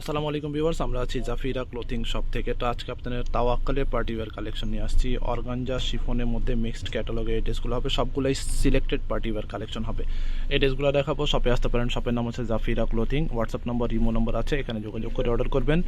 আসসালামু আলাইকুম ভিউয়ার্স, আমরা আছি জাফিরা ক্লোথিং শপ থেকে। তো আজকে আপনাদের তাওয়াক্কালের পার্টি ওয়্যার কালেকশন নিয়ে আসছি। অর্গানজা শিফনের মধ্যে মিক্সড ক্যাটালগে এই ড্রেসগুলো হবে। সবগুলোই সিলেক্টেড পার্টি ওয়্যার কালেকশন হবে। এই ড্রেসগুলো দেখাবো। শপে আসতে পারেন। শপের নাম হচ্ছে Zafira clothing. WhatsApp number, imo number আছে। এখানে যোগাযোগ করে অর্ডার করবেন।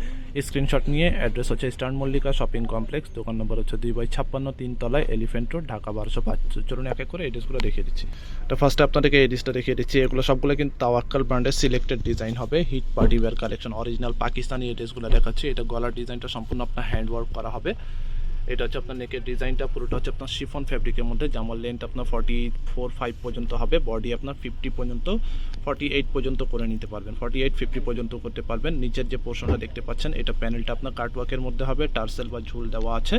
স্ক্রিনশট নিয়ে অ্যাড্রেস হচ্ছে স্টার্ন মল্লিকা শপিং কমপ্লেক্স। দোকান নম্বর হচ্ছে দুই বাই ছাপ্পান্ন, তিন তলায় এলিফেন্ট রোড, ঢাকা বারোশো পাঁচ। চলুন এক এক করে এই ড্রেসগুলো দেখিয়ে দিচ্ছি। তো ফার্স্টে আপনাদেরকে এই ড্রেসটা দেখিয়ে দিচ্ছি। এগুলো সবগুলো কিন্তু তাওয়াক্কাল ব্র্যান্ডের সিলেক্টেড ডিজাইন হবে। Hit party wear collection original Pakistani এই ড্রেসগুলো দেখাচ্ছি। এটা গলার ডিজাইনটা সম্পূর্ণ আপনার হ্যান্ড ওয়ার্ক করা হবে। এটা হচ্ছে আপনার নেকের ডিজাইনটা, পুরোটা হচ্ছে আপনার শিফন ফ্যাব্রিকের মধ্যে জামার লেন্থ আপনার ফর্টি ফোর ফাইভ পর্যন্ত হবে। বডি আপনার ফিফটি পর্যন্ত ফর্টি এইট পর্যন্ত করে নিতে পারবেন। ফর্টি এইট ফিফটি পর্যন্ত করতে পারবেন। নিচের যে পোর্শনটা দেখতে পাচ্ছেন, এটা প্যানেলটা আপনার কাটওয়ার্কের মধ্যে হবে। টার্সেল বা ঝুল দেওয়া আছে।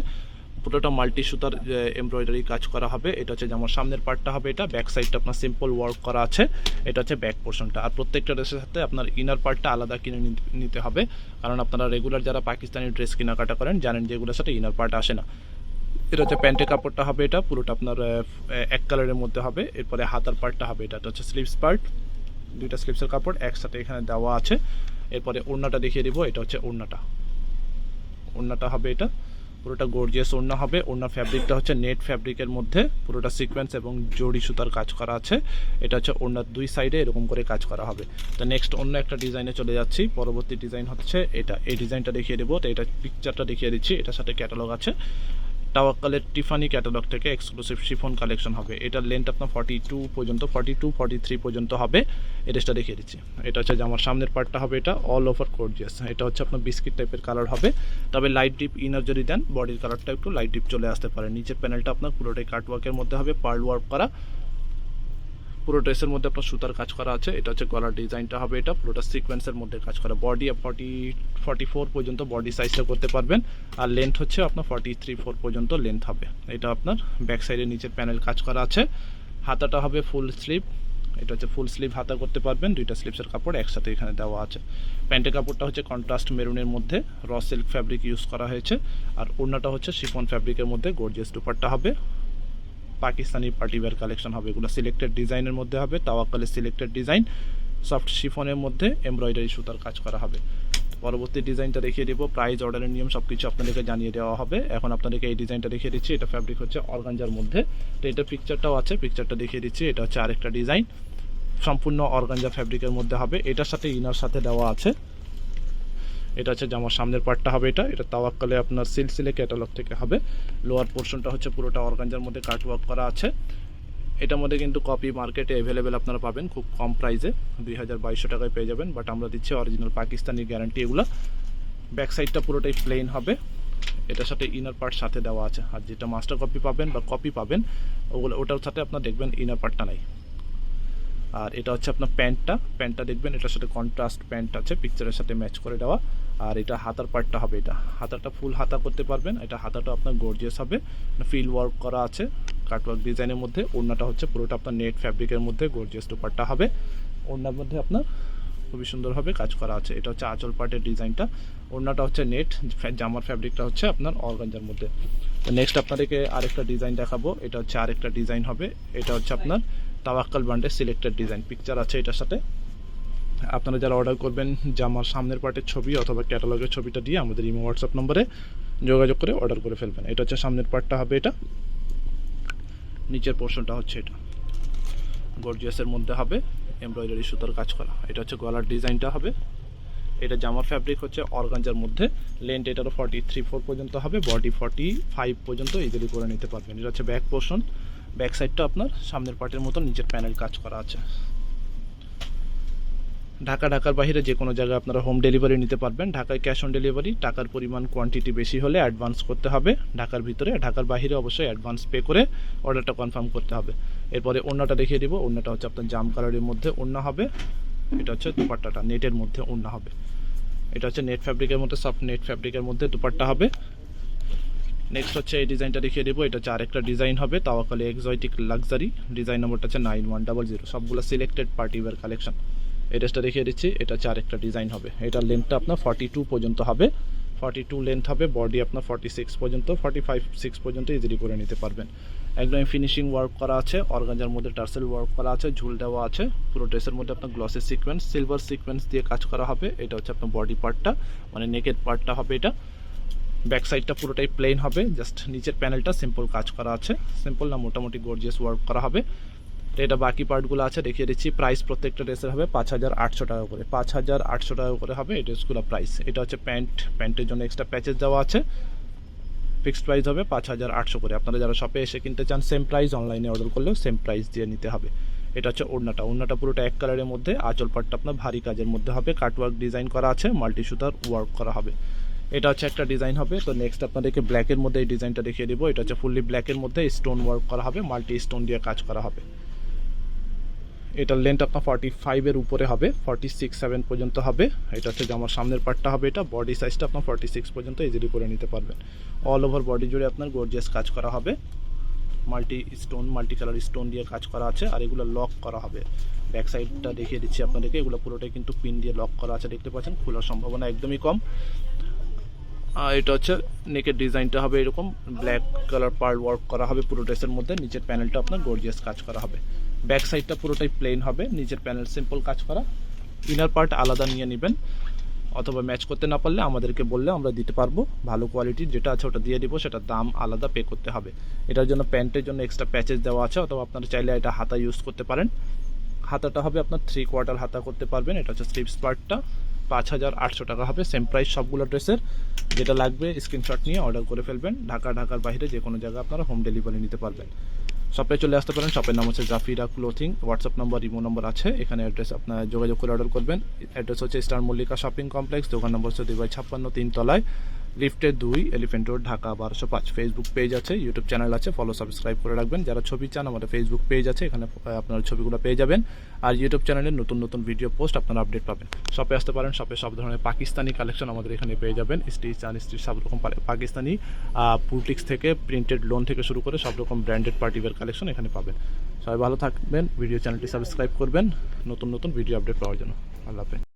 পুরোটা মাল্টি সুতার এমব্রয়ডারি কাজ করা হবে। এটা হচ্ছে যেমন সামনের পার্টটা হবে এটা ব্যাক সাইডটা আপনার সিম্পল ওয়ার্ক করা আছে, এটা হচ্ছে ব্যাক পোর্শনটা আর প্রত্যেকটা ড্রেসের সাথে আপনার ইনার পার্টটা আলাদা কিনে নিতে হবে। কারণ আপনারা রেগুলার যারা পাকিস্তানি ড্রেস কেনাকাটা করেন, জানেন যে এগুলোর সাথে ইনার পার্ট আসে না। এটা হচ্ছে প্যান্টের কাপড়টা হবে এটা, পুরোটা আপনার এক কালারের মধ্যে হবে। এরপরে হাতার পার্টটা হবে এটা হচ্ছে স্লিভস পার্ট দুইটা স্লিভসের কাপড় একসাথে এখানে দেওয়া আছে। এরপরে ওড়নাটা দেখিয়ে দিব, এটা হচ্ছে ওড়নাটা। ওড়নাটা হবে এটা। পুরোটা গর্জিয়াস ওড়না হবে। ওড়না ফ্যাব্রিকটা হচ্ছে নেট ফ্যাব্রিকের মধ্যে। পুরোটা সিকোয়েন্স এবং জড়ি সুতার কাজ করা আছে। এটা হচ্ছে ওড়নার দুই সাইডে এরকম করে কাজ করা হবে। তো নেক্সট অন্য একটা ডিজাইনে চলে যাচ্ছি। পরবর্তী ডিজাইন হচ্ছে এটা। এই ডিজাইনটা দেখিয়ে দেবো। তো এটা পিকচারটা দেখিয়ে দিচ্ছি। এটার সাথে ক্যাটালগ আছে। টাওয়াক্কালের টিফানি ক্যাটালগ থেকে এক্সক্লুসিভ শিফন কালেকশন হবে। এটার লেন্থ আপনার ফর্টি টু পর্যন্ত ফর্টি টু ফর্টি থ্রি পর্যন্ত হবে। এটা দেখিয়ে দিচ্ছি। এটা হচ্ছে যে আমার সামনের পার্টটা হবে এটা অল ওভার কোর্জিয়াস এটা হচ্ছে আপনার বিস্কিট টাইপের কালার হবে। তবে লাইট ডিপ ইনার যদি দেন বডির কালারটা একটু লাইট ডিপ চলে আসতে পারে। নিচের প্যানেলটা আপনার পুরোটাই কাটওয়ার্কের মধ্যে হবে পার্ল ওয়ার্ক করা। পুরো ড্রেসের মধ্যে আপনার সুতার কাজ করা আছে, এটা হচ্ছে গলার ডিজাইনটা হবে এটা, পুরোটা সিকোয়েন্সের মধ্যে কাজ করা। বডি ফর্টি ফর্টি ফোর পর্যন্ত বডি সাইজটা করতে পারবেন। আর লেন্থ হচ্ছে আপনার ফর্টি থ্রি ফোর পর্যন্ত লেন্থ হবে। এটা আপনার ব্যাক সাইডে নিচের প্যানেল কাজ করা আছে। হাতাটা হবে ফুল স্লিভ এটা হচ্ছে ফুল স্লিভ হাতা করতে পারবেন। দুইটা স্লিভসের কাপড় একসাথে এখানে দেওয়া আছে। প্যান্টের কাপড়টা হচ্ছে কন্ট্রাস্ট মেরুনের মধ্যে র সিল্ক ফ্যাব্রিক ইউজ করা হয়েছে। আর ওড়নাটা হচ্ছে শিফন ফ্যাব্রিকের মধ্যে গর্জিয়াস দুপাট্টা হবে। পাকিস্তানি পার্টি ওয়্যার কালেকশন হবে। এগুলো সিলেক্টেড ডিজাইনের মধ্যে হবে, তাওয়াক্কালের সিলেক্টেড ডিজাইন সফট শিফনের মধ্যে এমব্রয়ডারি সুতার কাজ করা হবে। পরবর্তী ডিজাইনটা দেখিয়ে দেবো প্রাইস অর্ডারের নিয়ম সব কিছু আপনাদেরকে জানিয়ে দেওয়া হবে। এখন আপনাদেরকে এই ডিজাইনটা দেখিয়ে দিচ্ছি, এটা ফ্যাব্রিক হচ্ছে অর্গানজার মধ্যে। তো এটা পিকচারটাও আছে পিকচারটা দেখিয়ে দিচ্ছি, এটা হচ্ছে আরেকটা ডিজাইন সম্পূর্ণ অর্গানজা ফ্যাব্রিকের মধ্যে হবে, এটার সাথে ইনার সাথে দেওয়া আছে। এটা হচ্ছে জামার সামনের পার্টটা হবে এটা এটা তাওয়াক্কালে আপনার সিলসিলে ক্যাটালগ থেকে হবে। লোয়ার পোর্শনটা হচ্ছে পুরোটা অর্গানজার মধ্যে কাটওয়ার্ক করা আছে। এটার মধ্যে কিন্তু কপি মার্কেটে অ্যাভেলেবেল আপনারা পাবেন, খুব কম প্রাইসে দুই হাজার বাইশশো টাকায় পেয়ে যাবেন। বাট আমরা দিচ্ছি অরিজিনাল পাকিস্তানি গ্যারান্টি এগুলো। ব্যাক সাইডটা পুরোটাই প্লেন হবে। এটার সাথে ইনার পার্ট সাথে দেওয়া আছে। আর যেটা মাস্টার কপি পাবেন বা কপি পাবেন, ওগুলো ওটার সাথে আপনার দেখবেন ইনার পার্টটা নাই। আর এটা হচ্ছে আপনার প্যান্টটা। প্যান্টটা দেখবেন, এটার সাথে কন্ট্রাস্ট প্যান্ট আছে পিকচারের সাথে ম্যাচ করে দেওয়া। আর এটা হাতার পার্টটা হবে এটা। হাতাটা ফুল হাতা করতে পারবেন। এটা হাতাটা আপনার গর্জিয়াস হবে। ফিল ওয়ার্ক করা আছে কাটওয়ার্ক ডিজাইনের মধ্যে। ওড়নাটা হচ্ছে পুরোটা আপনার নেট ফ্যাব্রিকের মধ্যে গর্জিয়াস দুপাট্টা হবে। ওড়নার মধ্যে আপনার খুবই সুন্দরভাবে কাজ করা আছে। এটা হচ্ছে আঁচল পার্টের ডিজাইনটা ওড়নাটা হচ্ছে নেট জামার ফ্যাব্রিকটা হচ্ছে আপনার অর্গানজার মধ্যে। নেক্সট আপনাদেরকে আরেকটা ডিজাইন দেখাবো। এটা হচ্ছে আরেকটা ডিজাইন হবে। এটা হচ্ছে আপনার তাওয়াক্কাল ব্র্যান্ডের সিলেক্টেড ডিজাইন পিকচার আছে এটার সাথে। আপনারা যারা অর্ডার করবেন জামার সামনের পার্টের ছবি অথবা ক্যাটালগের ছবিটা দিয়ে আমাদের ইমো হোয়াটসঅ্যাপ নম্বরে যোগাযোগ করে অর্ডার করে ফেলবেন। এটা হচ্ছে সামনের পার্টটা হবে এটা। নিচের পোর্শনটা হচ্ছে এটা। গর্জিয়াসের মধ্যে হবে এমব্রয়ডারি সুতার কাজ করা। এটা হচ্ছে গলার ডিজাইনটা হবে। এটা জামার ফ্যাব্রিক হচ্ছে অর্গানজার মধ্যে। লেন্থ এটারও ফর্টি থ্রি ফোর পর্যন্ত হবে। বডি ফর্টি ফাইভ পর্যন্ত ইজিলি করে নিতে পারবেন। এটা হচ্ছে ব্যাক পোর্শন ব্যাক সাইডটা আপনার সামনের পার্টের মতো নিচের প্যানেল কাজ করা আছে। ঢাকা ঢাকার বাইরে যে কোনো জায়গায় আপনারা হোম ডেলিভারি নিতে পারবেন। ঢাকায় ক্যাশ অন ডেলিভারি টাকার পরিমাণ কোয়ান্টিটি বেশি হলে অ্যাডভান্স করতে হবে। ঢাকার ভিতরে, ঢাকার বাইরে অবশ্যই অ্যাডভান্স পে করে অর্ডারটা কনফার্ম করতে হবে। এরপরে ওড়নাটা দেখিয়ে দিব। ওড়নাটা হচ্ছে আপনার জাম কালারের মধ্যে অন্য হবে। এটা হচ্ছে দুপাট্টাটা নেটের মধ্যে অন্য হবে। এটা হচ্ছে নেট ফ্যাব্রিকের মধ্যে সফট নেট ফ্যাব্রিকের মধ্যে দুপাট্টা হবে। নেক্সট হচ্ছে এই ডিজাইনটা দেখিয়ে দেবো। এটা হচ্ছে আরেকটা ডিজাইন হবে তাওয়াকালে এক্সোটিক লাক্সারি ডিজাইন নম্বরটা হচ্ছে নাইন ওয়ান ডাবল জিরো সবগুলো সিলেক্টেড পার্টি ওয়্যার কালেকশন ড্রেসটা দেখিয়ে দিচ্ছি, এটা হচ্ছে আরেকটা ডিজাইন হবে। এটার লেন্থটা আপনার ফর্টি টু পর্যন্ত হবে। ফর্টি টু লেন্থ হবে বডি আপনার ফর্টি সিক্স পর্যন্ত ফর্টি ফাইভ সিক্স পর্যন্ত ইজিলি করে নিতে পারবেন। একদম ফিনিশিং ওয়ার্ক করা আছে অর্গানজার মধ্যে টার্সেল ওয়ার্ক করা আছে, ঝুল দেওয়া আছে, পুরো ড্রেসের মধ্যে আপনার গ্লসের সিকোয়েন্স সিলভার সিকোয়েন্স দিয়ে কাজ করা হবে, এটা হচ্ছে আপনার বডি পার্টটা মানে নেকের পার্টটা হবে এটা। ব্যাক সাইডটা পুরোটাই প্লেন হবে জাস্ট নিচের প্যানেলটা সিম্পল কাজ করা আছে সিম্পল না, মোটামুটি গর্জিয়াস ওয়ার্ক করা হবে। এটা বাকি পার্টগুলো আছে, দেখিয়ে দিচ্ছি। প্রাইস প্রত্যেকটা ড্রেসের হবে পাঁচ হাজার আটশো টাকা করে। পাঁচ হাজার আটশো টাকা করে হবে এই ড্রেসগুলো প্রাইস। এটা হচ্ছে প্যান্ট, প্যান্টের জন্য এক্সট্রা প্যাচেস দেওয়া আছে। ফিক্সড প্রাইস হবে পাঁচ হাজার আটশো করে। আপনারা যারা শপে এসে কিনতে চান সেম প্রাইস অনলাইনে অর্ডার করলেও সেম প্রাইস দিয়ে নিতে হবে। এটা হচ্ছে ওড়নাটা। ওড়নাটা পুরোটা এক কালারের মধ্যে, আঁচল পাটটা আপনার ভারী কাজের মধ্যে হবে। কাটওয়ার্ক ডিজাইন করা আছে মাল্টি সুতার ওয়ার্ক করা হবে। এটা হচ্ছে একটা ডিজাইন হবে। তো নেক্সট আপনাদেরকে ব্ল্যাকের মধ্যে এই ডিজাইনটা দেখিয়ে দিব। এটা হচ্ছে ফুললি ব্ল্যাকের মধ্যে স্টোন ওয়ার্ক করা হবে মাল্টি স্টোন দিয়ে কাজ করা হবে। এটার লেন্থ আপনার ফর্টি ফাইভের উপরে হবে ফর্টি সিক্স সেভেন পর্যন্ত হবে। এটা হচ্ছে জামার সামনের পার্টটা হবে এটা বডি সাইজটা আপনার ফর্টি সিক্স পর্যন্ত ইজিলি করে নিতে পারবেন। অল ওভার বডি জুড়ে আপনার গর্জিয়াস কাজ করা হবে। Multi stone multi colour stone দিয়ে কাজ করা আছে আর এগুলো লক করা হবে। ব্যাক সাইডটা দেখিয়ে দিচ্ছি আপনাদেরকে, এগুলো পুরোটাই কিন্তু পিন দিয়ে লক করা আছে, দেখতে পাচ্ছেন? খোলার সম্ভাবনা একদমই কম। আর এটা হচ্ছে নেকের ডিজাইনটা হবে এরকম। ব্ল্যাক কালার পার্ল ওয়ার্ক করা হবে পুরো ড্রেসের মধ্যে। নিচের প্যানেলটা আপনার গর্জিয়াস কাজ করা হবে। ব্যাক সাইডটা পুরোটাই প্লেন হবে, নিজের প্যানেল সিম্পল কাজ করা। ইনার পার্ট আলাদা নিয়ে নেবেন, অথবা ম্যাচ করতে না পারলে আমাদেরকে বললে আমরা দিতে পারব। ভালো কোয়ালিটির যেটা আছে ওটা দিয়ে দিব, সেটার দাম আলাদা পে করতে হবে। এটার জন্য প্যান্টের জন্য এক্সট্রা প্যাচেস দেওয়া আছে, অথবা আপনারা চাইলে এটা হাতা ইউজ করতে পারেন। হাতাটা হবে আপনার থ্রি কোয়ার্টার হাতা করতে পারবেন, এটা হচ্ছে স্লিপস পার্টটা পাঁচ হাজার আটশো টাকা হবে সেম প্রাইস সবগুলো ড্রেসের। যেটা লাগবে স্ক্রিনশট নিয়ে অর্ডার করে ফেলবেন। ঢাকা, ঢাকার বাইরে যে কোনো জায়গায় আপনারা হোম ডেলিভারি নিতে পারবেন। শপে চলে আসতে পারেন। শপের নাম হচ্ছে Zafira clothing WhatsApp number imo number আছে। এখানে অ্যাড্রেস আপনার যোগাযোগ করে অর্ডার করবেন। অ্যাড্রেস হচ্ছে স্টার মল্লিকা শপিং কমপ্লেক্স দোকান নম্বর হচ্ছে দুই বাই ছাপ্পান্ন, তিনতলায়। লিফটের দুই এলিফেন্ট রোড ঢাকা বারোশো পাঁচ। ফেসবুক পেজ আছে ইউটিউব চ্যানেল আছে ফলো সাবস্ক্রাইব করে রাখবেন। যারা ছবি চান, আমাদের ফেসবুক পেজ আছে, এখানে আপনারা ছবিগুলো পেয়ে যাবেন। আর ইউটিউব চ্যানেলে নতুন নতুন ভিডিও পোস্ট আপনারা আপডেট পাবেন। শপে আসতে পারেন শপে সব ধরনের পাকিস্তানি কালেকশন আমাদের এখানে পেয়ে যাবেন। স্টিচ আন স্টিচ সব রকম পাকিস্তানি পুটিক্স থেকে প্রিন্টেড লোন থেকে শুরু করে সব রকম ব্র্যান্ডেড পার্টিওয়ার কালেকশন এখানে পাবেন। সবাই ভালো থাকবেন ভিডিও চ্যানেলটি সাবস্ক্রাইব করবেন। নতুন নতুন ভিডিও আপডেট পাওয়ার জন্য। আল্লাহ হাফেজ।